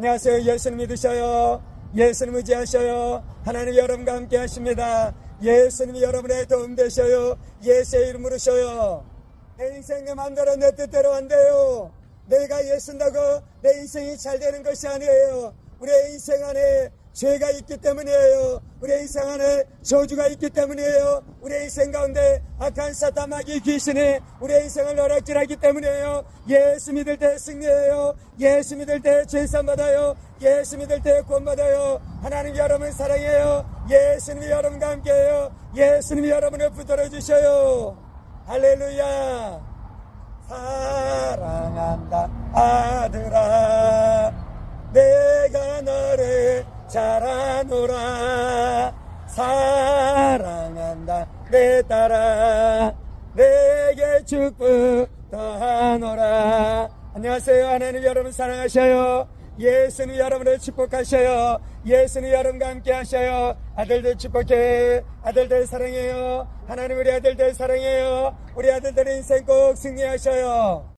안녕하세요. 예수님 믿으셔요. 예수님 의지하셔요. 하나님 여러분과 함께 하십니다. 예수님이 여러분의 도움 되셔요. 예수의 이름으로 쉬어요. 내 인생 내 마음대로 내 뜻대로 안 돼요. 내가 예쓴다고 내 인생이 잘 되는 것이 아니에요. 우리의 인생 안에 죄가 있기 때문이에요. 우리의 인생 안에 저주가 있기 때문이에요. 우리의 인생 가운데 악한 사탄마귀 귀신이 우리의 인생을 노락질하기 때문이에요. 예수 믿을 때 승리해요. 예수 믿을 때 죄산 받아요. 예수 믿을 때 구원받아요. 하나님 여러분 사랑해요. 예수님이 여러분과 함께해요. 예수님이 여러분을 붙들어 주셔요. 할렐루야. 아노라 사랑한다. 내 딸아 내게 축복 더하노라. 안녕하세요. 하나님 여러분 사랑하셔요. 예수님 여러분을 축복하셔요. 예수님 여러분과 함께 하셔요. 아들들 축복해. 아들들 사랑해요. 하나님 우리 아들들 사랑해요. 우리 아들들의 인생 꼭 승리하셔요